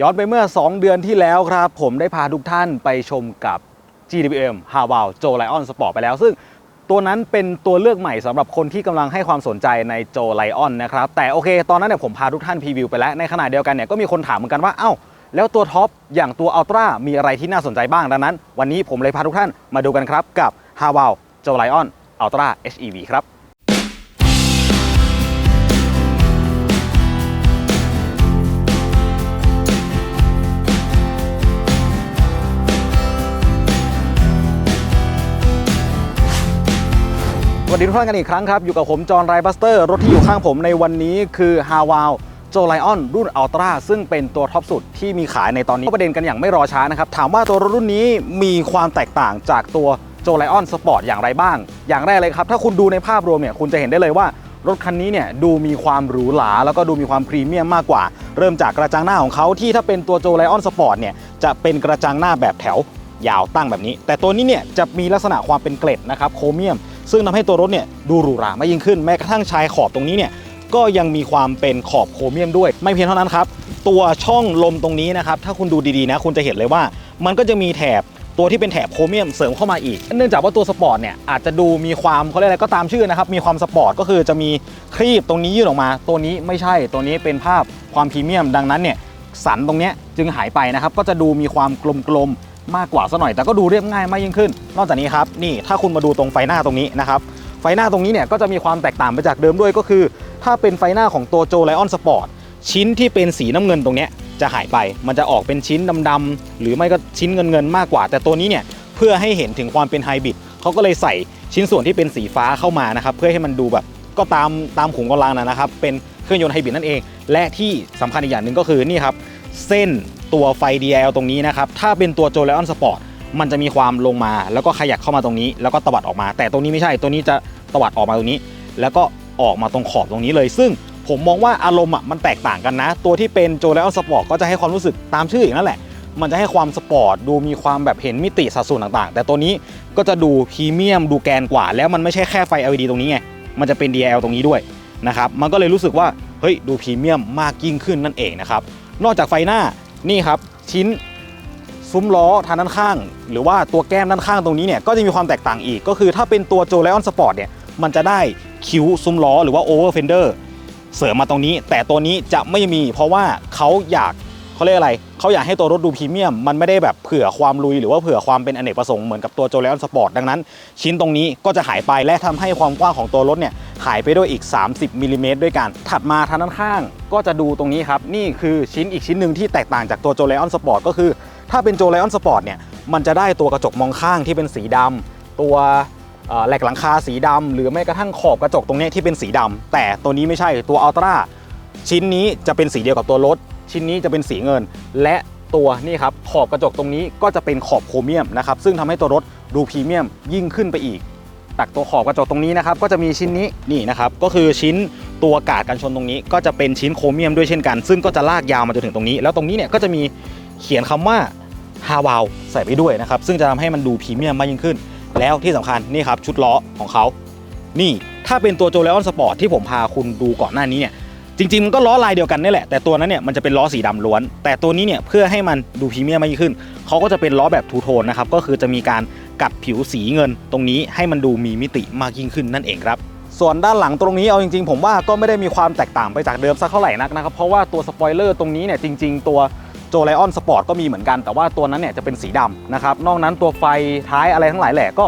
ย้อนไปเมื่อ 2 เดือนที่แล้วครับ ผมได้พาทุกท่านไปชมกับ GWM h a w a l Joe Lion Sport ไปแล้ว ซึ่งตัวนั้นเป็นตัวเลือกใหม่สำหรับคนที่กำลังให้ความสนใจใน Joe Lion นะครับ แต่โอเคตอนนั้นเนี่ยผมพาทุกท่านพรีวิวไปแล้ว ในขณะเดียวกันเนี่ยก็มีคนถามเหมือนกันว่า เอ้า แล้วตัวท็อปอย่างตัว Ultra มีอะไรที่น่าสนใจบ้างดังนั้น วันนี้ผมเลยพาทุกท่านมาดูกันครับกับ h a w a l Joe Lion Ultra HEV ครับ วัสดีทุกท่านกันอีกครั้งครับ อยู่กับผม จอห์นไรบัสเตอร์ รถที่อยู่ข้างผมในวันนี้คือ h a w a l โจไลออนรุ่นอัลตร้าซึ่งเป็นตัวท็อปสุดที่มีขายในตอนนี้ก็ประเด็นกันอย่างไม่รอช้านะครับ ถามว่าตัวรถรุ่นนี้มีความแตกต่างจากตัวโจไลออนสปอร์ตอย่างไรบ้าง อย่างแรกเลยครับ ถ้าคุณดูในภาพรวมเนี่ยคุณจะเห็นได้เลยว่ารถคันนี้เนี่ยดูมีความหรูหรา แล้วก็ดูมีความพรีเมียมมากกว่า เริ่มจากกระจังหน้าของเขาที่ถ้าเป็นตัวโจไลออนสปอร์ตเนี่ยจะเป็นกระจังหน้าแบบแถวยาวตั้งแบบนี้ แต่ตัวนี้เนี่ยจะมีลักษณะความเป็นเกล็ดนะครับโครเมียม ซึ่งทำให้ตัวรถเนี่ยดูหรูหรามากยิ่งขึ้น แม้กระทั่งชายขอบตรงนี้เนี่ยก็ยังมีความเป็นขอบโครเมียมด้วย ไม่เพียงเท่านั้นครับ ตัวช่องลมตรงนี้นะครับ ถ้าคุณดูดีๆนะคุณจะเห็นเลยว่า มันก็จะมีแถบตัวที่เป็นแถบโครเมียมเสริมเข้ามาอีก เนื่องจากว่าตัวสปอร์ตเนี่ยอาจจะดูมีความเขาเรียกอะไรก็ตามชื่อนะครับ มีความสปอร์ตก็คือจะมีครีบตรงนี้ยื่นออกมา ตัวนี้ไม่ใช่ตัวนี้เป็นภาพความพรีเมียม ดังนั้นเนี่ยสันตรงนี้จึงหายไปนะครับก็จะดูมีความกลมๆ มากกว่าซะหน่อย แต่ก็ดูเรียบง่ายมากยิ่งขึ้น นอกจากนี้ครับนี่ถ้าคุณมาดูตรงไฟหน้าตรงนี้นะครับไฟหน้าตรงนี้เนี่ยก็จะมีความแตกต่างไปจากเดิมด้วยก็คือ ถ้าเป็นไฟหน้าของตัวโจไลออนสปอร์ตชิ้นที่เป็นสีน้ำเงินตรงเนี้ยจะหายไป มันจะออกเป็นชิ้นดำๆหรือไม่ก็ชิ้นเงินๆมากกว่า แต่ตัวนี้เนี่ยเพื่อให้เห็นถึงความเป็นไฮบริดเขาก็เลยใส่ชิ้นส่วนที่เป็นสีฟ้าเข้ามานะครับเพื่อให้มันดูแบบก็ตามตามขุมกำลังนะครับเป็นเครื่องยนต์ไฮบริดนั่นเอง และที่สำคัญอีกอย่างหนึ่งก็คือนี่ครับเส้น ตัวไฟ DL ตรงนี้นะครับ ถ้าเป็นตัวโจไลออนสปอร์ตมันจะมีความลงมาแล้วก็ขยักเข้ามาตรงนี้ แล้วก็ตวัดออกมา แต่ตรงนี้ไม่ใช่ตัวนี้จะตวัดออกมาตรงนี้ แล้วก็ออกมาตรงขอบตรงนี้เลย ซึ่งผมมองว่าอารมณ์อะมันแตกต่างกันนะ ตัวที่เป็นโจไลออนสปอร์ตก็จะให้ความรู้สึกตามชื่ออย่างนั้นแหละ มันจะให้ความสปอร์ตดูมีความแบบเห็นมิติสัดส่วนต่างๆ แต่ตัวนี้ก็จะดูพรีเมียมดูแกนกว่า แล้วมันไม่ใช่แค่ไฟ LED ตรงนี้ไงมันจะเป็น DL ตรงนี้ด้วยนะครับมันก็เลยรู้สึกว่าเฮ้ยดูพรีเมียมมากยิ่งขึ้นนั่นเองนะครับนอกจากไฟหน้า นี่ครับชิ้นซุ้มล้อทางด้านข้าง หรือว่าตัวแก้มด้านข้างตรงนี้เนี่ยก็จะมีความแตกต่างอีก ก็คือถ้าเป็นตัวโจไลออนสปอร์ตเนี่ยมันจะได้คิ้วซุ้มล้อหรือว่าโอเวอร์เฟนเดอร์เสริมมาตรงนี้ แต่ตัวนี้จะไม่มีเพราะว่าเขาอยาก เขาเรียกอะไรเขาอยากให้ตัวรถดูพรีเมียม มันไม่ได้แบบเผื่อความลุยหรือว่าเผื่อความเป็นอเนกประสงค์เหมือนกับตัวโจไลออนสปอร์ตดังนั้น ชิ้นตรงนี้ก็จะหายไปและทำให้ความกว้างของตัวรถเนี่ยหายไปด้วยอีก 30มิลลิเมตรด้วยกัน ถัดมาทางด้านข้างก็จะดูตรงนี้ครับ นี่คือชิ้นอีกชิ้นหนึ่งที่แตกต่างจากตัวโจไลออนสปอร์ตก็คือ ถ้าเป็นโจไลออนสปอร์ตเนี่ยมันจะได้ตัวกระจกมองข้างที่เป็นสีดำตัวแหลกหลังคาสีดำหรือไม่กระทั่งขอบกระจกตรงนี้ที่เป็นสีดำแต่ตัวนี้ไม่ใช่ตัวอัลตร้าชิ้นนี้จะเป็นสีเดียวกับตัวรถ ชิ้นนี้จะเป็นสีเงิน และตัวนี่ครับขอบกระจกตรงนี้ก็จะเป็นขอบโครเมียมนะครับซึ่งทำให้ตัวรถดูพรีเมียมยิ่งขึ้นไปอีกตักตัวขอบกระจกตรงนี้นะครับก็จะมีชิ้นนี้นี่นะครับก็คือชิ้นตัวกาดกันชนตรงนี้ ก็จะเป็นชิ้นโครเมียมด้วยเช่นกัน ซึ่งก็จะลากยาวมาจนถึงตรงนี้ แล้วตรงนี้เนี่ยก็จะมีเขียนคำว่าฮาวาวใส่ไปด้วยนะครับซึ่งจะทำให้มันดูพรีเมียมมากยิ่งขึ้น แล้วที่สำคัญนี่ครับชุดล้อของเขานี่ถ้าเป็นตัวโจเลออนสปอร์ตที่ผมพาคุณดูก่อนหน้านี้เนี่ย จริงๆมันก็ล้อลายเดียวกันนี่แหละแต่ตัวนั้นเนี่ยมันจะเป็นล้อสีดำล้วน แต่ตัวนี้เนี่ยเพื่อให้มันดูพรีเมียมมากยิ่งขึ้นเขาก็จะเป็นล้อแบบทูโทนนะครับก็คือจะมีการกัดผิวสีเงิน ตรงนี้ให้มันดูมีมิติมากยิ่งขึ้นนั่นเองครับส่วนด้านหลังตรงนี้เอาจริงๆ ผมว่าก็ไม่ได้มีความแตกต่างไปจากเดิมสักเท่าไหร่นักนะครับเพราะว่าตัวสปอยเลอร์ตรงนี้เนี่ยจริง ๆ ตัวโจไลออนสปอร์ตก็มีเหมือนกันแต่ว่าตัวนั้นเนี่ยจะเป็นสีดำนะครับนอกนั้นตัวไฟท้ายอะไรทั้งหลายแหละก็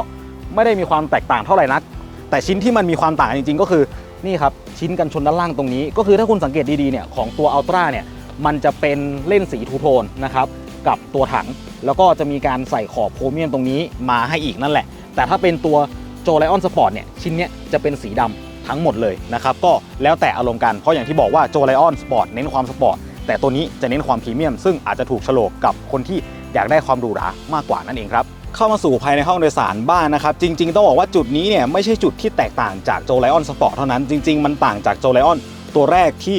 ไม่ได้มีความแตกต่างเท่าไหร่นัก แต่ชิ้นที่มันมีความต่างจริง ๆ ก็คือ นี่ครับชิ้นกันชนด้านล่างตรงนี้ ก็คือถ้าคุณสังเกตดีๆเนี่ยของตัวอัลตร้าเนี่ยมันจะเป็นเล่นสีทูโทนนะครับกับตัวถัง แล้วก็จะมีการใส่ขอบโครเมียมตรงนี้มาให้อีกนั่นแหละ แต่ถ้าเป็นตัวโจไลออนสปอร์ตเนี่ยชิ้นเนี้ยจะเป็นสีดำทั้งหมดเลยนะครับก็แล้วแต่อารมณ์กัน เพราะอย่างที่บอกว่าโจไลออนสปอร์ตเน้นความสปอร์ตแต่ตัวนี้จะเน้นความพรีเมียม ซึ่งอาจจะถูกโฉลกกับคนที่อยากได้ความหรูหรามากกว่านั่นเองครับ เข้ามาสู่ภายในห้องโดยสารบ้านนะครับ จริง ๆ ต้องบอกว่าจุดนี้เนี่ยไม่ใช่จุดที่แตกต่างจากโจไลออนสปอร์ตเท่านั้น จริง ๆ มันต่างจากโจไลออนตัวแรกที่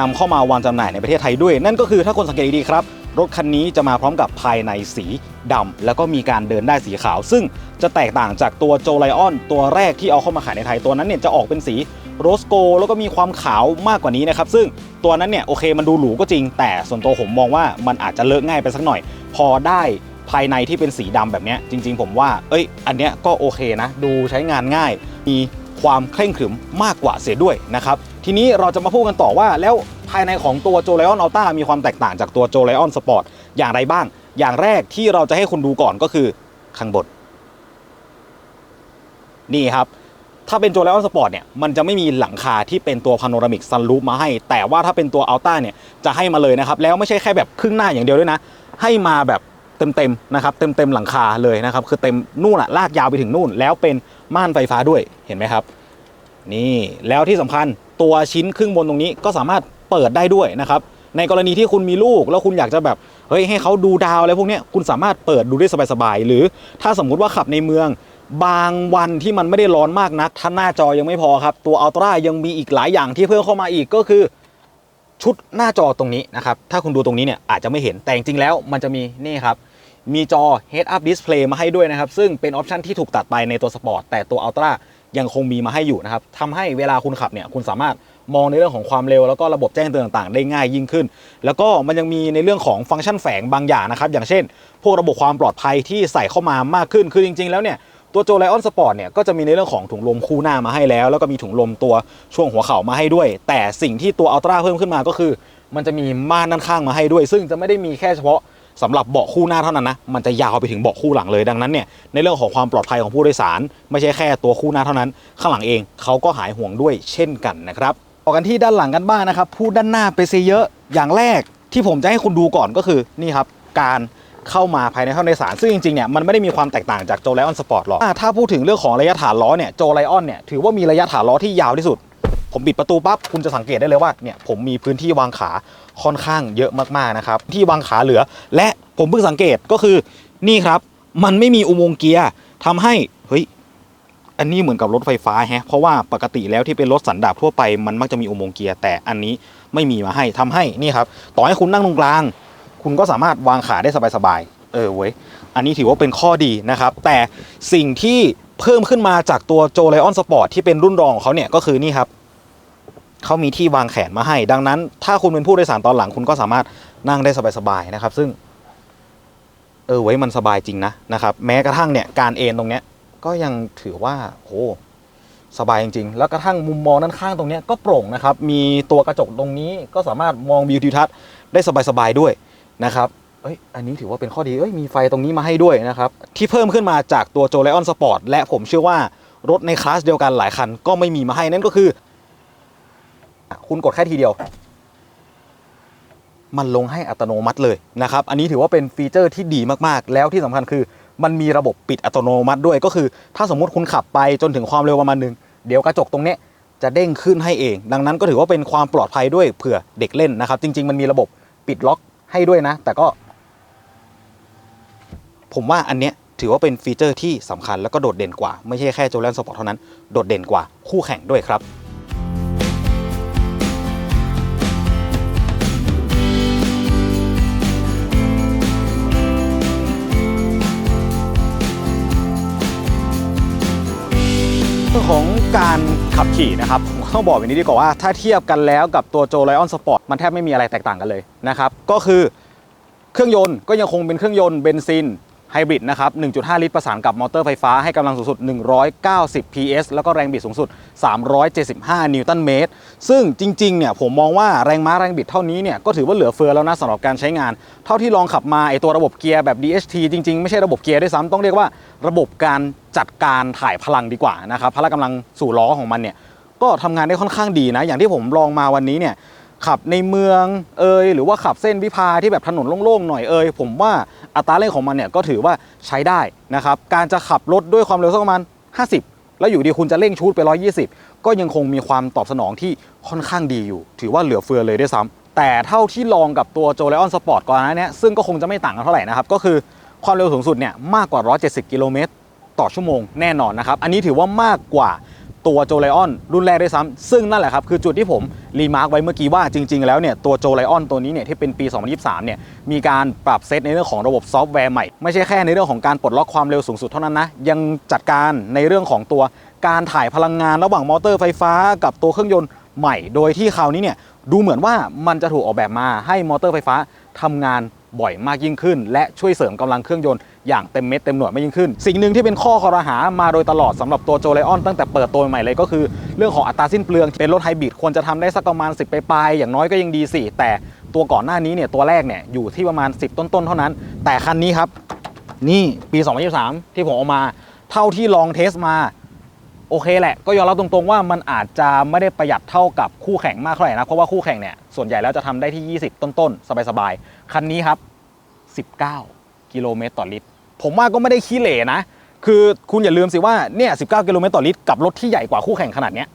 นำเข้ามาวางจำหน่ายในประเทศไทยด้วย นั่นก็คือถ้าคนสังเกตดีๆครับ รถคันนี้จะมาพร้อมกับภายในสีดำแล้วก็มีการเดินได้สีขาว ซึ่งจะแตกต่างจากตัวโจไลออนตัวแรกที่เอาเข้ามาขายในไทยตัวนั้นเนี่ยจะออกเป็นสีโรสโกแล้วก็มีความขาวมากกว่านี้นะครับ ซึ่งตัวนั้นเนี่ยโอเคมันดูหรูก็จริง แต่ส่วนตัวผมมองว่ามันอาจจะเลอะง่ายไปสักหน่อย พอได้ ภายในที่เป็นสีดำแบบนี้จริง ๆ ผมว่า เอ้ย อันเนี้ยก็โอเคนะ ดูใช้งานง่าย มีความเคร่งขรึมมากกว่าเสียด้วยนะครับ ทีนี้เราจะมาพูดกันต่อว่า แล้วภายในของตัวโจไลออนอัลต้ามีความแตกต่างจากตัวโจไลออนสปอร์ตอย่างไรบ้าง อย่างแรกที่เราจะให้คุณดูก่อนก็คือข้างบน นี่ครับถ้าเป็นโจไลออนสปอร์ตเนี่ยมันจะไม่มีหลังคาที่เป็นตัวพาโนรามิกซันรูฟมาให้ แต่ว่าถ้าเป็นตัวอัลต้าเนี่ยจะให้มาเลยนะครับ แล้วไม่ใช่แค่แบบครึ่งหน้าอย่างเดียวด้วยนะ ให้มาแบบ เต็มๆนะครับเต็มๆหลังคาเลยนะครับคือเต็มนู่นอะลากยาวไปถึงนู่น แล้วเป็นม่านไฟฟ้าด้วยเห็นไหมครับ นี่แล้วที่สำคัญตัวชิ้นครึ่งบนตรงนี้ก็สามารถเปิดได้ด้วยนะครับในกรณีที่คุณมีลูกแล้วคุณอยากจะแบบเฮ้ยให้เขาดูดาวอะไรพวกนี้คุณสามารถเปิดดูได้สบายๆหรือถ้าสมมุติว่าขับในเมืองบางวันที่มันไม่ได้ร้อนมากนักท่าหน้าจอยังไม่พอครับ ตัวอัลตร้ายังมีอีกหลายอย่างที่เพิ่มเข้ามาอีกก็คือ ชุดหน้าจอตรงนี้นะครับ ถ้าคุณดูตรงนี้เนี่ยอาจจะไม่เห็นแต่จริงแล้วมันจะมีนี่ครับ มีจอ Head Up Display มาให้ด้วยนะครับ ซึ่งเป็นออปชันที่ถูกตัดไปในตัวสปอร์ตแต่ตัว Ultra ยังคงมีมาให้อยู่นะครับทำให้เวลาคุณขับเนี่ยคุณสามารถมองในเรื่องของความเร็ว แล้วก็ระบบแจ้งเตือนต่างๆ ได้ง่ายยิ่งขึ้น แล้วก็มันยังมีในเรื่องของฟังก์ชันแฝงบางอย่างนะครับ อย่างเช่น พวกระบบความปลอดภัยที่ใส่เข้ามามากขึ้น คือจริง ๆ แล้วเนี่ยตัวโจไลออนสปอร์ตเนี่ยก็จะมีในเรื่องของถุงลมคู่หน้ามาให้แล้ว แล้วก็มีถุงลมตัวช่วงหัวเข่ามาให้ด้วย แต่สิ่งที่ตัวอัลตร้าเพิ่มขึ้นมาก็คือ มันจะมีม่านด้านข้างมาให้ด้วย ซึ่งจะไม่ได้มีแค่เฉพาะ สำหรับเบาะคู่หน้าเท่านั้นนะมันจะยาวไปถึงเบาะคู่หลังเลยดังนั้นเนี่ยในเรื่องของความปลอดภัยของผู้โดยสาร ไม่ใช่แค่ตัวคู่หน้าเท่านั้น ข้างหลังเองเขาก็หายห่วงด้วยเช่นกันนะครับต่อกันที่ด้านหลังกันบ้างนะครับพูดด้านหน้าไปซะเยอะอย่างแรกที่ผมจะให้คุณดูก่อนก็คือนี่ครับการเข้ามาภายในห้องโดยสาร ซึ่งจริงๆเนี่ยมันไม่ได้มีความแตกต่างจากโจไลออนสปอร์ตหรอกถ้าพูดถึงเรื่องของระยะฐานล้อเนี่ยโจไลออนเนี่ยถือว่ามีระยะฐานล้อที่ยาวที่สุด ผมปิดประตูปั๊บคุณจะสังเกตได้เลยว่าเนี่ยผมมีพื้นที่วางขาค่อนข้างเยอะมากๆนะครับที่วางขาเหลือ และผมเพิ่งสังเกตก็คือนี่ครับ มันไม่มีอุโมงค์เกียร์ทำให้เฮ้ยอันนี้เหมือนกับรถไฟฟ้าแฮะเพราะว่าปกติแล้วที่เป็นรถสันดาปทั่วไปมันมักจะมีอุโมงค์เกียร์แต่อันนี้ไม่มีมาให้ทำให้นี่ครับต่อให้คุณนั่งตรงกลาง คุณก็สามารถวางขาได้สบายๆเออเว้ยอันนี้ถือว่าเป็นข้อดีนะครับ แต่สิ่งที่เพิ่มขึ้นมาจากตัวโจไลออนสปอร์ตที่เป็นรุ่นรองของเขาเนี่ยก็คือนี่ครับ เขามีที่วางแขนมาให้ ดังนั้น ถ้าคุณเป็นผู้โดยสารตอนหลังคุณก็สามารถนั่งได้สบายๆนะครับ ซึ่ง เออไว้มันสบายจริงนะนะครับ แม้กระทั่งเนี่ยการเอนตรงเนี้ยก็ยังถือว่าโหสบายจริงๆ แล้วกระทั่งมุมมองด้านข้างตรงเนี้ยก็โปร่งนะครับ มีตัวกระจกตรงนี้ก็สามารถมองวิวทิวทัศน์ได้สบายๆด้วยนะครับ เอ้ย อันนี้ถือว่าเป็นข้อดี เอ้ย มีไฟตรงนี้มาให้ด้วยนะครับ ที่เพิ่มขึ้นมาจากตัวโจไลออนสปอร์ตและผมเชื่อว่ารถในคลาสเดียวกันหลายคันก็ไม่มีมาให้นั่นก็คือ คุณกดแค่ทีเดียว มันลงให้อัตโนมัติเลยนะครับ อันนี้ถือว่าเป็นฟีเจอร์ที่ดีมากๆ แล้วที่สำคัญคือ มันมีระบบปิดอัตโนมัติด้วยก็คือ ถ้าสมมุติคุณขับไปจนถึงความเร็วประมาณหนึง เดี๋ยวกระจกตรงนี้จะเด้งขึ้นให้เอง ดังนั้นก็ถือว่าเป็นความปลอดภัยด้วยเผื่อเด็กเล่นนะครับ จริง ๆ มันมีระบบปิดล็อกให้ด้วยนะ แต่ก็ ผมว่าอันเนี้ยถือว่าเป็นฟีเจอร์ที่สำคัญแล้วก็โดดเด่นกว่า ไม่ใช่แค่โจแลนสปอร์ตเท่านั้น โดดเด่นกว่าคู่แข่งด้วยครับ ของการขับขี่นะครับผมต้องบอกแบบนี้ดีกว่าว่าถ้าเทียบกันแล้วกับตัวโจไลออนสปอร์ตมันแทบไม่มีอะไรแตกต่างกันเลยนะครับก็คือเครื่องยนต์ก็ยังคงเป็นเครื่องยนต์เบนซิน ไฮบริดนะครับ 1.5 ลิตรประสานกับมอเตอร์ไฟฟ้าให้กำลังสูงสุด 190 PS แล้วก็แรงบิดสูงสุด 375 นิวตันเมตร ซึ่งจริงๆ เนี่ยผมมองว่าแรงม้าแรงบิดเท่านี้เนี่ยก็ถือว่าเหลือเฟือแล้วนะสำหรับการใช้งาน เท่าที่ลองขับมาไอตัวระบบเกียร์แบบ DHT จริง ๆ ไม่ใช่ระบบเกียร์ด้วยซ้ำต้องเรียกว่าระบบการจัดการถ่ายพลังดีกว่านะครับพละกำลังสู่ล้อของมันเนี่ยก็ทำงานได้ค่อนข้างดีนะอย่างที่ผมลองมาวันนี้เนี่ย ขับในเมืองเอยหรือว่าขับเส้นวิภาที่แบบถนนโล่งๆหน่อยเอยผมว่าอัตราเร่งของมันเนี่ยก็ถือว่าใช้ได้นะครับการจะขับรถด้วยความเร็วสักประมาณ 50 แล้วอยู่ดีคุณจะเร่งชูดไป 120 ก็ยังคงมีความตอบสนองที่ค่อนข้างดีอยู่ ถือว่าเหลือเฟือเลยด้วยซ้ำแต่เท่าที่ลองกับตัวโจไลออนสปอร์ตก่อนหน้านี้ซึ่งก็คงจะไม่ต่างกันเท่าไหร่นะครับก็คือความเร็วสูงสุดเนี่ยมากกว่า 170 กิโลเมตรต่อชั่วโมงแน่นอนนะครับอันนี้ถือว่ามากกว่า ตัวโจไลออนรุ่นแรกด้วยซ้ำซึ่งนั่นแหละครับคือจุดที่ผมรีมาร์กไว้เมื่อกี้ว่าจริง ๆ แล้วเนี่ยตัวโจไลออนตัวนี้เนี่ยที่เป็นปี 2023 เนี่ยมีการปรับเซตในเรื่องของระบบซอฟต์แวร์ใหม่ ไม่ใช่แค่ในเรื่องของการปลดล็อกความเร็วสูงสุดเท่านั้นนะ ยังจัดการในเรื่องของตัวการถ่ายพลังงานระหว่างมอเตอร์ไฟฟ้ากับตัวเครื่องยนต์ใหม่ โดยที่คราวนี้เนี่ยดูเหมือนว่ามันจะถูกออกแบบมาให้มอเตอร์ไฟฟ้าทำงาน บ่อยมากยิ่งขึ้น และช่วยเสริมกำลังเครื่องยนต์อย่างเต็มเม็ดเต็มหน่วยมากยิ่งขึ้น สิ่งหนึ่งที่เป็นข้อคอรหามาโดยตลอดสำหรับตัวโจไลออนตั้งแต่เปิดตัวใหม่เลยก็คือ เรื่องของอัตราสิ้นเปลืองเป็นรถไฮบริดควรจะทำได้สักประมาณ 10 ไปปลายอย่างน้อยก็ยังดีสิแต่ตัวก่อนหน้านี้เนี่ยตัวแรกเนี่ยอยู่ที่ประมาณ 10 ต้นๆเท่านั้น แต่คันนี้ครับนี่ปี 2023 ที่ผมเอามา เท่าที่ลองเทสมา โอเคแหละก็ยอมรับตรงๆว่ามันอาจจะไม่ได้ประหยัดเท่ากับคู่แข่งมากเท่าไหร่นะเพราะว่าคู่แข่งเนี่ยส่วนใหญ่แล้วจะทำได้ที่ 20 ต้นๆ สบายๆ คันนี้ครับ 19 กิโลเมตรต่อลิตร ผมว่าก็ไม่ได้ขี้เหร่นะ คือคุณอย่าลืมสิว่าเนี่ย19 กิโลเมตรต่อลิตรกับรถที่ใหญ่กว่าคู่แข่งขนาดเนี้ย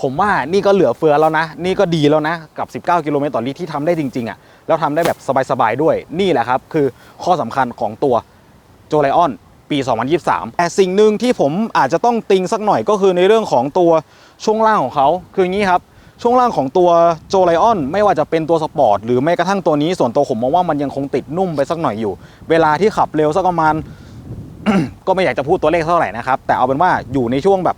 ผมว่านี่ก็เหลือเฟือแล้วนะ นี่ก็ดีแล้วนะ กับ 19 กิโลเมตรต่อลิตรที่ทำได้จริงๆอะ่ะแล้วทำได้แบบสบายๆด้วยนี่แหละครับ คือข้อสำคัญของตัวโจไลออน ปี 2023 แต่สิ่งหนึ่งที่ผมอาจจะต้องติงสักหน่อยก็คือในเรื่องของตัวช่วงล่างของเขาคืออย่างนี้ครับ ช่วงล่างของตัวโจไลออนไม่ว่าจะเป็นตัวสปอร์ตหรือแม้กระทั่งตัวนี้ส่วนตัวผมมองว่ามันยังคงติดนุ่มไปสักหน่อยอยู่ เวลาที่ขับเร็วสักประมาณ ก็ไม่อยากจะพูดตัวเลขเท่าไหร่นะครับแต่เอาเป็นว่าอยู่ในช่วงแบบ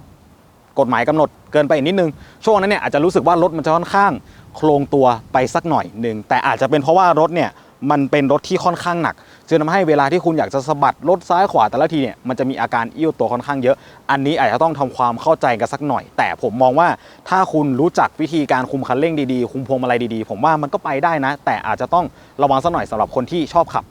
กฎหมายกำหนดเกินไปอีกนิดนึง ช่วงนั้นเนี่ยอาจจะรู้สึกว่ารถมันจะค่อนข้างโครงตัวไปสักหน่อยหนึ่งแต่อาจจะเป็นเพราะว่ารถเนี่ย มันเป็นรถที่ค่อนข้างหนักจึงทำให้เวลาที่คุณอยากจะสะบัดรถซ้ายขวาแต่ละทีเนี่ยมันจะมีอาการอี้วตัวค่อนข้างเยอะ อันนี้อาจจะต้องทำความเข้าใจกันสักหน่อย แต่ผมมองว่าถ้าคุณรู้จักวิธีการคุมคันเร่งดีๆ คุมพวงมาลัยดีๆ ผมว่ามันก็ไปได้นะ แต่อาจจะต้องระวังสักหน่อยสำหรับคนที่ชอบขับ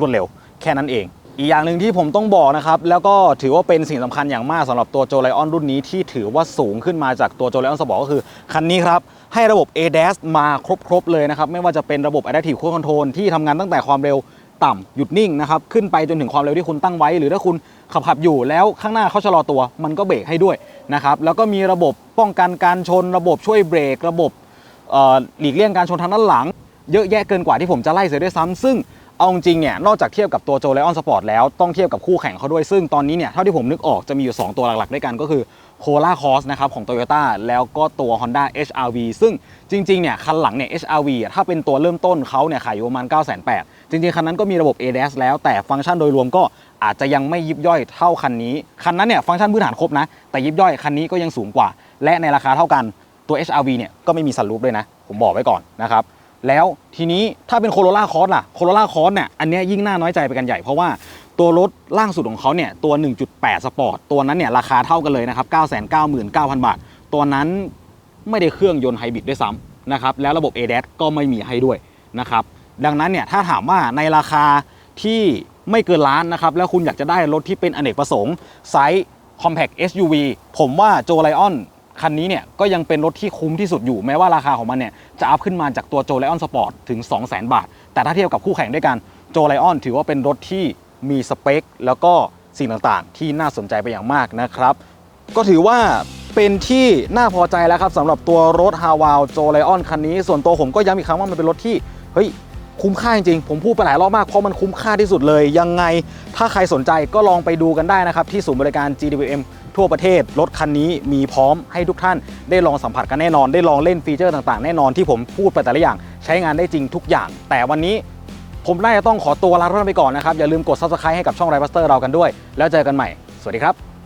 รวดเร็ว แค่นั้นเองอีกอย่างหนึ่งที่ผมต้องบอกนะครับแล้วก็ถือว่าเป็นสิ่งสำคัญอย่างมากสำหรับตัวโจไลออนรุ่นนี้ที่ถือว่าสูงขึ้นมาจากตัวโจไลออนสปอร์ตก็คือคันนี้ครับ ให้ระบบ ADAS มาครบๆเลยนะครับ ไม่ว่าจะเป็นระบบ Adaptive Cruise Control ที่ทำงานตั้งแต่ความเร็วต่ำหยุดนิ่งนะครับ ขึ้นไปจนถึงความเร็วที่คุณตั้งไว้ หรือถ้าคุณขับขับอยู่แล้วข้างหน้าเขาชะลอตัว มันก็เบรกให้ด้วยนะครับ แล้วก็มีระบบป้องกันการชน ระบบช่วยเบรก ระบบเอ่อหลีกเลี่ยงการชนทางด้านหลัง เยอะแยะเกินกว่าที่ผมจะไล่เสียด้วยซ้ำซึ่ง เอาจริงเนี่ยนอกจากเทียบกับตัวโจไลออนสปอร์ตแล้วต้องเทียบกับคู่แข่งเขาด้วยซึ่งตอนนี้เนี่ยเท่าที่ผมนึกออกจะมีอยู่ 2 ตัวหลักๆ ด้วยกันก็คือโคลาคอสนะครับของ Toyota แล้วก็ตัว Honda HRV ซึ่งจริงๆเนี่ยคันหลังเนี่ย HRV ถ้าเป็นตัวเริ่มต้นเขาเนี่ยขายอยู่ประมาณ 9,800จริงๆ คันนั้นก็มีระบบ ADAS แล้วแต่ฟังก์ชันโดยรวมก็อาจจะยังไม่ยิบย่อยเท่าคันนี้ คันนั้นเนี่ยฟังก์ชันพื้นฐานครบนะ แต่ยิบย่อยคันนี้ก็ยังสูงกว่า และในราคาเท่ากันตัว HRV เนี่ยก็ไม่มีสันลูปด้วยนะ ผมบอกไว้ก่อนนะครับ แล้วทีนี้ถ้าเป็นโคโรล่าคอร์สล่ะโคโรล่าคอร์สเนี่ยอันนี้ยยิ่งน่าน้อยใจไปกันใหญ่เพราะว่าตัวรถล่างสุดของเขาเนี่ยตัว 1.8 สปอร์ตตัวนั้นเนี่ยราคาเท่ากันเลยนะครับ 999,000 บาท ตัวนั้นไม่ได้เครื่องยนต์ไฮบริดด้วยซ้ำนะครับแล้วระบบ ADAS ก็ไม่มีให้ด้วยนะครับดังนั้นเนี่ยถ้าถามว่าในราคาที่ไม่เกินล้านนะครับแล้วคุณอยากจะได้รถที่เป็นอเนกประสงค์ไซส์ Compact SUV ผมว่าโจไลออน คันนี้เนี่ยก็ยังเป็นรถที่คุ้มที่สุดอยู่แม้ว่าราคาของมันเนี่ยจะอัพขึ้นมาจากตัวโจไลออนสปอร์ตถึง 200,000 บาท แต่ถ้าเทียบกับคู่แข่งด้วยกันโจไลออนถือว่าเป็นรถที่มีสเปค แล้วก็สิ่งต่างๆ ที่น่าสนใจไปอย่างมากนะครับ ก็ถือว่าเป็นที่น่าพอใจแล้วครับสำหรับตัวรถฮาวา l โจไลออนคันนี้ ส่วนตัวผมก็ย้ำอีกครั้งว่ามันเป็นรถที่เฮ้ยคุ้มค่าจริงๆ ผมพูดไปหลายรอบมาก เพราะมันคุ้มค่าที่สุดเลย ยังไงถ้าใครสนใจก็ลองไปดูกันได้นะครับ ที่ศูนย์บริการ GWM ทั่วประเทศรถคันนี้มีพร้อมให้ทุกท่านได้ลองสัมผัสกันแน่นอน ได้ลองเล่นฟีเจอร์ต่างๆ แน่นอนที่ผมพูดไปแต่ละอย่างใช้งานได้จริงทุกอย่าง แต่วันนี้ผมน่าจะต้องขอตัวลาท่านไปก่อนนะครับอย่าลืมกด subscribe ให้กับช่องไรบัสเตอร์เรากันด้วย แล้วเจอกันใหม่ สวัสดีครับ